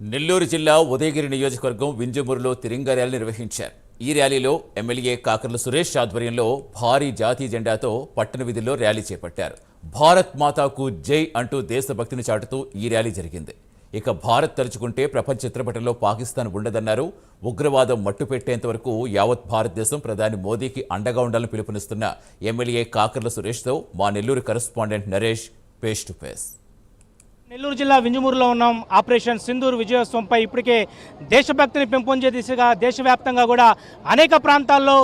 నెల్లూరు జిల్లా ఉదయగిరి నియోజకవర్గం వింజమూరులో తిరంగ ర్యాలీ నిర్వహించారు. ఈ ర్యాలీలో ఎమ్మెల్యే కాకర్ల సురేష్ ఆధ్వర్యంలో భారీ జాతీయ జెండాతో పట్టణ విధుల్లో ర్యాలీ చేపట్టారు. భారత్ మాతాకు జై అంటూ దేశభక్తిని చాటుతూ ఈ ర్యాలీ జరిగింది. ఇక భారత్ తలుచుకుంటే ప్రపంచ చిత్రపటంలో పాకిస్తాన్ ఉండదన్నారు. ఉగ్రవాదం మట్టుపెట్టేంత వరకు యావత్ భారతదేశం ప్రధాని మోదీకి అండగా ఉండాలని పిలుపునిస్తున్న ఎమ్మెల్యే కాకర్ల సురేష్తో మా Nellore correspondent Naresh face to face. Nellore జిల్లా వింజమూరులో ఉన్నాం. ఆపరేషన్ సింధూర్ విజయోత్సవంపై ఇప్పటికే దేశభక్తిని పెంపొందే దిశగా దేశవ్యాప్తంగా కూడా అనేక ప్రాంతాల్లో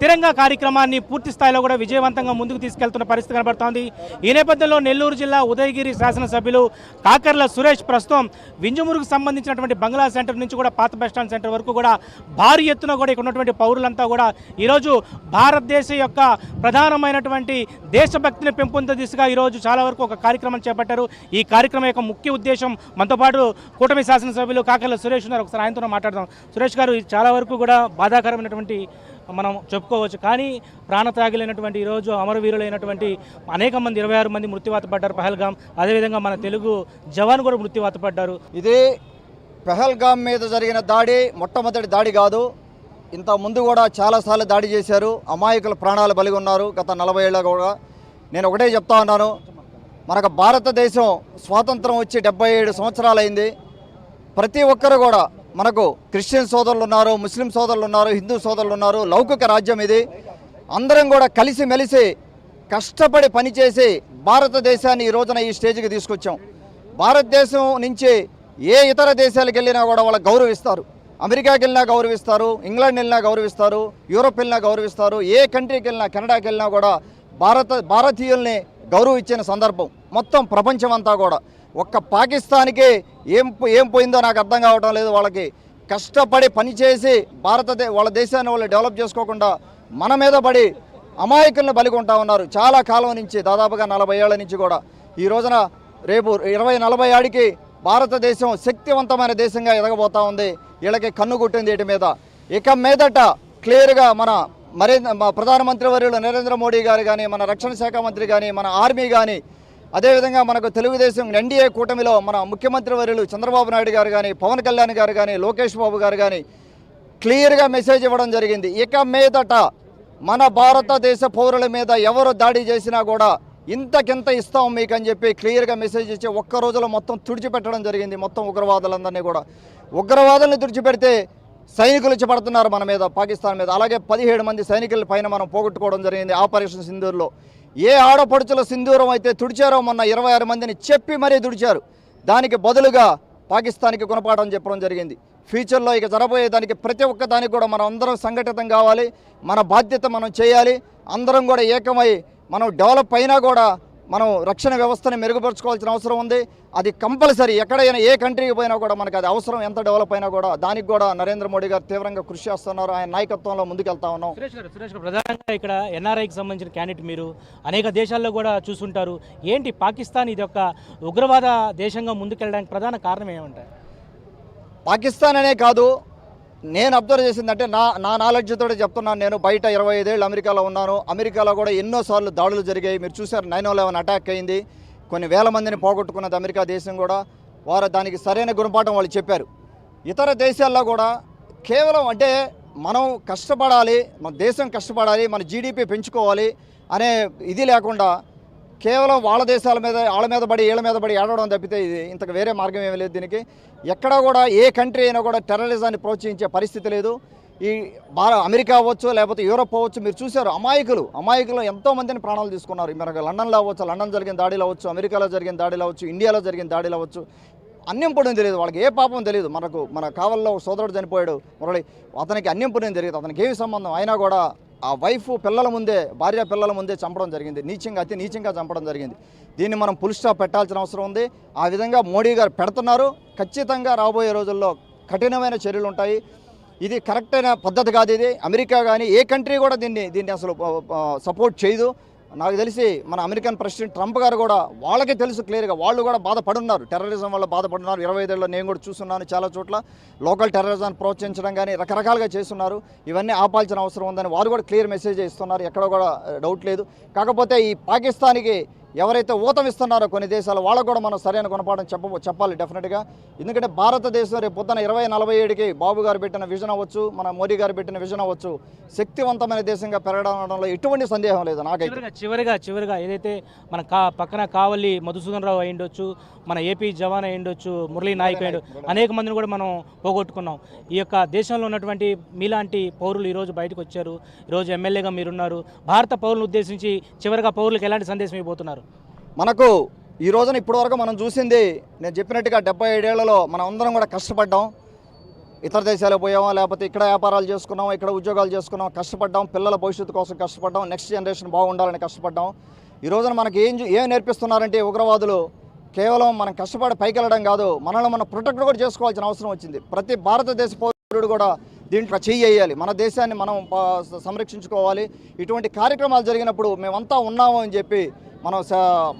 తిరంగా కార్యక్రమాన్ని పూర్తి స్థాయిలో కూడా విజయవంతంగా ముందుకు తీసుకెళ్తున్న పరిస్థితి కనబడుతోంది. ఈ నేపథ్యంలో నెల్లూరు జిల్లా ఉదయగిరి శాసనసభ్యులు కాకర్ల సురేష్ ప్రస్తుతం వింజమూరుకు సంబంధించినటువంటి బంగ్లా సెంటర్ నుంచి కూడా పాత బస్టాండ్ సెంటర్ వరకు కూడా భారీ ఎత్తున కూడా ఇక్కడ ఉన్నటువంటి పౌరులంతా కూడా ఈరోజు భారతదేశ యొక్క ప్రధానమైనటువంటి దేశభక్తిని పెంపొందే దిశగా ఈరోజు చాలా వరకు ఒక కార్యక్రమం చేపట్టారు. ఈ కార్యక్రమం యొక్క ముఖ్య ఉద్దేశం మనతో పాటు కూటమి శాసనసభ్యులు కాకర్ల సురేష్ ఉన్నారు. ఒకసారి ఆయనతో మాట్లాడదాం. సురేష్ గారు ఇది చాలా వరకు కూడా బాధాకరమైనటువంటి మనం చెప్పుకోవచ్చు. కానీ ప్రాణత్యాగులైనటువంటి ఈరోజు అమరవీరులైనటువంటి అనేక మంది ఇరవై ఆరు మంది మృత్యువాత పడ్డారు పహల్గాం. అదేవిధంగా మన తెలుగు జవాన్ కూడా మృత్యువాత పడ్డారు. ఇది పెహల్గాం మీద జరిగిన దాడి మొట్టమొదటి దాడి కాదు. ఇంత ముందు కూడా చాలాసార్లు దాడి చేశారు. అమాయకుల ప్రాణాలు బలిగి ఉన్నారు గత నలభై ఏళ్ళ కూడా. నేను ఒకటే చెప్తా ఉన్నాను. మనకు భారతదేశం స్వాతంత్రం వచ్చి డెబ్బై ఏడు సంవత్సరాలైంది. ప్రతి ఒక్కరు కూడా మనకు క్రిస్టియన్ సోదరులు ఉన్నారు ముస్లిం సోదరులు ఉన్నారు హిందూ సోదరులు ఉన్నారు లౌకిక రాజ్యం ఇది. అందరం కూడా కలిసి మెలిసి కష్టపడి పనిచేసి భారతదేశాన్ని ఈ రోజున ఈ స్టేజ్కి తీసుకొచ్చాం. భారతదేశం నుంచి ఏ ఇతర దేశాలకు వెళ్ళినా కూడా వాళ్ళు గౌరవిస్తారు. అమెరికాకి వెళ్ళినా గౌరవిస్తారు ఇంగ్లాండ్ వెళ్ళినా గౌరవిస్తారు యూరోప్ వెళ్ళినా గౌరవిస్తారు ఏ కంట్రీకి వెళ్ళినా కెనడాకి వెళ్ళినా కూడా భారత భారతీయుల్ని గౌరవించిన సందర్భం. మొత్తం ప్రపంచం అంతా కూడా. ఒక్క పాకిస్తాన్కి ఏం ఏం పోయిందో నాకు అర్థం కావటం లేదు. వాళ్ళకి కష్టపడి పనిచేసి భారతదే వాళ్ళ దేశాన్ని వాళ్ళు డెవలప్ చేసుకోకుండా మన మీద పడి అమాయకులను బలికొంటా ఉన్నారు. చాలా కాలం నుంచి దాదాపుగా నలభై ఏళ్ళ నుంచి కూడా. ఈ రోజున రేపు ఇరవై నలభై ఆడికి భారతదేశం శక్తివంతమైన దేశంగా ఎదగబోతా ఉంది. వీళ్ళకి కన్ను కొట్టింది వీటి మీద. ఇక మీదట క్లియర్గా మన మరే మా ప్రధానమంత్రి వర్యులు నరేంద్ర మోడీ గారు కానీ మన రక్షణ శాఖ మంత్రి కానీ మన ఆర్మీ కానీ అదేవిధంగా మనకు తెలుగుదేశం ఎన్డీఏ కూటమిలో మన ముఖ్యమంత్రి వర్యులు చంద్రబాబు నాయుడు గారు కానీ పవన్ కళ్యాణ్ గారు కానీ లోకేష్ బాబు గారు కానీ క్లియర్గా మెసేజ్ ఇవ్వడం జరిగింది. ఇక మీదట మన భారతదేశ పౌరుల మీద ఎవరు దాడి చేసినా కూడా ఇంతకింత ఇస్తాం మీకు అని చెప్పి క్లియర్గా మెసేజ్ ఇచ్చి ఒక్క రోజులో మొత్తం తుడిచిపెట్టడం జరిగింది. మొత్తం ఉగ్రవాదులందరినీ కూడా. ఉగ్రవాదుల్ని తుడిచిపెడితే సైనికులు వచ్చి పడుతున్నారు మన మీద పాకిస్తాన్ మీద. అలాగే పదిహేడు మంది సైనికుల పైన మనం పోగొట్టుకోవడం జరిగింది ఆపరేషన్ సింధూర్లో. ఏ ఆడపడుచుల సింధూరం అయితే తుడిచారో మొన్న ఇరవై ఆరు మందిని చెప్పి మరీ తుడిచారు. దానికి బదులుగా పాకిస్తాన్కి గుణపాఠం చెప్పడం జరిగింది. ఫ్యూచర్లో ఇక జరబోయే దానికి ప్రతి ఒక్క దానికి కూడా మనం అందరం సంఘటితం కావాలి. మన బాధ్యత మనం చేయాలి. అందరం కూడా ఏకమై మనం డెవలప్ అయినా కూడా మనం రక్షణ వ్యవస్థని మెరుగుపరచుకోవాల్సిన అవసరం ఉంది. అది కంపల్సరీ ఎక్కడైనా ఏ కంట్రీకి పోయినా కూడా మనకు అది అవసరం. ఎంత డెవలప్ అయినా కూడా దానికి కూడా నరేంద్ర మోడీ గారు తీవ్రంగా కృషి చేస్తున్నారు. ఆయన నాయకత్వంలో ముందుకెళ్తా ఉన్నాం. సురేష్ గారు సురేష్ గారు ప్రధానంగా ఇక్కడ ఎన్ఆర్ఐకి సంబంధించిన క్యాండిడేట్ మీరు అనేక దేశాల్లో కూడా చూసుంటారు. ఏంటి పాకిస్తాన్ ఇది ఒక ఉగ్రవాద దేశంగా ముందుకెళ్ళడానికి ప్రధాన కారణం ఏమంటారు? పాకిస్తాన్ అనే కాదు నేను అబ్జర్వ్ చేసిందంటే నా నా నాలెడ్జ్తో చెప్తున్నాను నేను. బయట ఇరవై ఐదేళ్ళు అమెరికాలో ఉన్నాను. అమెరికాలో కూడా ఎన్నోసార్లు దాడులు జరిగాయి. మీరు చూసారు నైన్ లెవెన్ అటాక్ అయింది. కొన్ని వేల మందిని పోగొట్టుకున్నది అమెరికా దేశం కూడా. వారు దానికి సరైన గుణపాఠం వాళ్ళు చెప్పారు. ఇతర దేశాల్లో కూడా కేవలం అంటే మనం కష్టపడాలి మన దేశం కష్టపడాలి మన జీడిపి పెంచుకోవాలి అనే ఇది లేకుండా కేవలం వాళ్ళ దేశాల మీద వాళ్ళ మీద పడి వీళ్ళ మీద పడి ఏడవడం తప్పితే ఇది ఇంతకు వేరే మార్గం ఏమీ లేదు దీనికి. ఎక్కడ కూడా ఏ కంట్రీ అయినా కూడా టెర్రరిజాన్ని ప్రోత్సహించే పరిస్థితి లేదు. ఈ భార అమెరికా అవ్వచ్చు లేకపోతే యూరోప్ అవ్వచ్చు మీరు చూశారు అమాయకులు అమాయకులు ఎంతో మందిని ప్రాణాలు తీసుకున్నారు. మనకు లండన్లో అవ్వచ్చు లండన్ జరిగిన దాడిలో అవ్వచ్చు అమెరికాలో జరిగిన దాడిలో అవ్వచ్చు ఇండియాలో జరిగిన దాడిలో అవ్వచ్చు అన్యం తెలియదు వాళ్ళకి ఏ పాపం తెలియదు. మనకు మన కావల్లో సోదరుడు చనిపోయాడు మురళి అతనికి అన్యం తెలియదు అతనికి ఏమి సంబంధం? అయినా కూడా ఆ వైఫ్ పిల్లల ముందే భార్య పిల్లల ముందే చంపడం జరిగింది. నీచంగా అతి నీచంగా చంపడం జరిగింది. దీన్ని మనం పుల్ స్టాప్ పెట్టాల్సిన అవసరం ఉంది. ఆ విధంగా మోడీ గారు పెడుతున్నారు. ఖచ్చితంగా రాబోయే రోజుల్లో కఠినమైన చర్యలు ఉంటాయి. ఇది కరెక్ట్ అయిన పద్ధతి కాదు ఇది. అమెరికా కానీ ఏ కంట్రీ కూడా దీన్ని దీన్ని అసలు సపోర్ట్ చేయదు. నాకు తెలిసి మన అమెరికన్ ప్రెసిడెంట్ ట్రంప్ గారు కూడా వాళ్ళకే తెలుసు క్లియర్గా. వాళ్ళు కూడా బాధపడున్నారు. టెర్రరిజం వల్ల బాధపడున్నారు ఇరవై ఐదేళ్ళలో నేను కూడా చూస్తున్నాను చాలా చోట్ల. లోకల్ టెర్రరిజాన్ని ప్రోత్సహించడం కానీ రకరకాలుగా చేస్తున్నారు. ఇవన్నీ ఆపాల్సిన అవసరం ఉందని వారు కూడా క్లియర్ మెసేజ్ ఇస్తున్నారు. ఎక్కడ కూడా డౌట్ లేదు. కాకపోతే ఈ పాకిస్తాన్కి ఎవరైతే ఊతం ఇస్తున్నారో కొన్ని దేశాలు వాళ్ళకు కూడా మనం సరైన గుణపాఠం చెప్ప చెప్పాలి డెఫినెట్గా ఎందుకంటే భారతదేశం రేపు పొద్దున ఇరవై నలభై ఏడుకి బాబు గారు పెట్టిన విజన్ అవ్వచ్చు మన మోడీ గారు పెట్టిన విజన్ అవ్వచ్చు. శక్తివంతమైన దేశంగా పెరగడంలో ఎటువంటి సందేహం లేదు నాకైతే. చివరిగా చివరిగా చివరిగా ఏదైతే మన కా పక్కన కావలి మధుసూదన్ రావు అయి ఉండొచ్చు మన ఏపీ జవాన్ అయి ఉండొచ్చు మురళీ నాయక్ అయి ఉండొచ్చు. అనేక మందిని కూడా మనం పోగొట్టుకున్నాం. ఈ యొక్క దేశంలో ఉన్నటువంటి మీలాంటి పౌరులు ఈరోజు బయటకు వచ్చారు. ఈరోజు ఎమ్మెల్యేగా మీరున్నారు. భారత పౌరులను ఉద్దేశించి చివరిగా పౌరులకు ఎలాంటి సందేశం ఇవ్వబోతున్నారు? మనకు ఈ రోజున ఇప్పటివరకు మనం చూసింది నేను చెప్పినట్టుగా డెబ్బై ఐదేళ్ళలో మనం అందరం కూడా కష్టపడ్డాం. ఇతర దేశాలకు పోయామా లేకపోతే ఇక్కడ వ్యాపారాలు చేసుకున్నాం ఇక్కడ ఉద్యోగాలు చేసుకున్నాం కష్టపడ్డాం. పిల్లల భవిష్యత్తు కోసం కష్టపడ్డాం. నెక్స్ట్ జనరేషన్ బాగుండాలని కష్టపడ్డాం. ఈ రోజున మనకి ఏం ఏం నేర్పిస్తున్నారంటే ఉగ్రవాదులు కేవలం మనం కష్టపడి పైకి వెళ్ళడం కాదు మనల్ని మనం ప్రొటెక్ట్ కూడా చేసుకోవాల్సిన అవసరం వచ్చింది. ప్రతి భారతదేశ పౌరుడు కూడా దీంట్లో చేయాలి మన దేశాన్ని మనం సంరక్షించుకోవాలి. ఇటువంటి కార్యక్రమాలు జరిగినప్పుడు మేమంతా ఉన్నాము అని చెప్పి మనం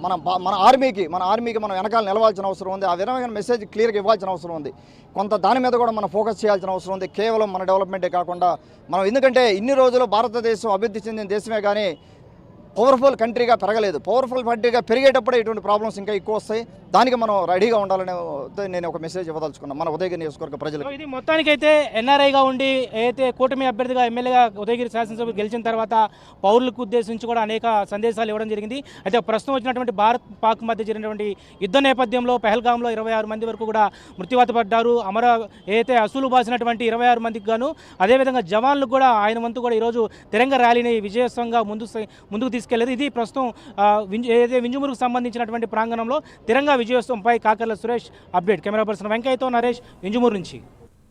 మన బా- మన ఆర్మీకి మన ఆర్మీకి మనం వెనకాల నిలవాల్సిన అవసరం ఉంది. ఆ విధమైన మెసేజ్ క్లియర్గా ఇవ్వాల్సిన అవసరం ఉంది. కొంత దాని మీద కూడా మనం ఫోకస్ చేయాల్సిన అవసరం ఉంది. కేవలం మన డెవలప్మెంటే కాకుండా మనం ఎందుకంటే ఇన్ని రోజులు భారతదేశం అభివృద్ధి చెందిన దేశమే కానీ పవర్ఫుల్ కంట్రీగా పెరగలేదు. పవర్ఫుల్ కంట్రీగా పెరిగేటప్పుడే ఇటువంటి ప్రాబ్లమ్స్ ఇంకా ఎక్కువ వస్తాయి. దానికి మనం రెడీగా ఉండాలని నేను ఒక మెసేజ్ ఇవ్వదలుచుకున్నాను. మన ఉదయగిరి నియోజకవర్గ ప్రజలు ఇది మొత్తానికైతే ఎన్ఆర్ఐగా ఉండి అయితే కూటమి అభ్యర్థిగా ఎమ్మెల్యేగా ఉదయగిరి శాసనసభ గెలిచిన తర్వాత పౌరులకు ఉద్దేశించి కూడా అనేక సందేశాలు ఇవ్వడం జరిగింది. అయితే ప్రస్తుతం వచ్చినటువంటి భారత్ పాక్ మధ్య జరిగినటువంటి యుద్ధ నేపథ్యంలో పెహల్గాంలో ఇరవై ఆరు మంది వరకు కూడా మృత్యువాత పడ్డారు. అమర ఏదైతే అసూలు బాసినటువంటి ఇరవై ఆరు మందికి గాను అదేవిధంగా జవాన్లకు కూడా ఆయన వంతు కూడా ఈరోజు తిరంగ ర్యాలీని విజయస్వంగా ముందు ముందుకు తీసుకెళ్ళేదు. ఇది ప్రస్తుతం ఆ, ఏదైతే వింజమూరుకు సంబంధించినటువంటి ప్రాంగణంలో తిరంగా విజయోత్సవంపై Kakarla Suresh update. Camera person వెంకయ్యతో Naresh Vinjamuru నుంచి.